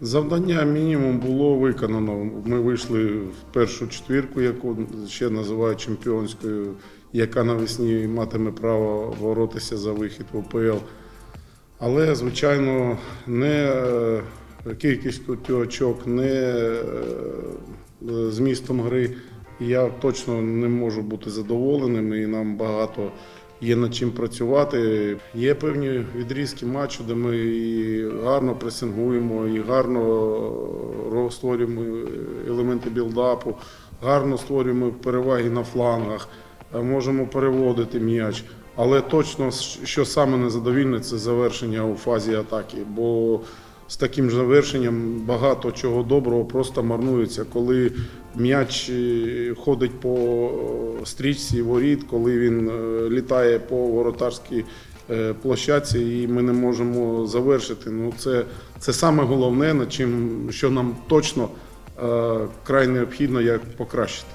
Завдання мінімум було виконано. Ми вийшли в першу четвірку, яку ще називають чемпіонською, яка навесні матиме право боротися за вихід в ОПЛ. Але, звичайно, не е, кількістю очок, не е, змістом гри я точно не можу бути задоволеним, і нам багато є над чим працювати. Є певні відрізки матчу, де ми і гарно пресингуємо, і гарно створюємо елементи білдапу, гарно створюємо переваги на флангах, е, можемо переводити м'яч. Але точно, що саме незадовільне, це завершення у фазі атаки. Бо з таким ж завершенням багато чого доброго просто марнується, коли м'яч е, ходить по стрічці воріт, коли він е, літає по воротарській е, площадці, і ми не можемо завершити. Ну, це, це саме головне, над чим що нам точно е, край необхідно як покращити.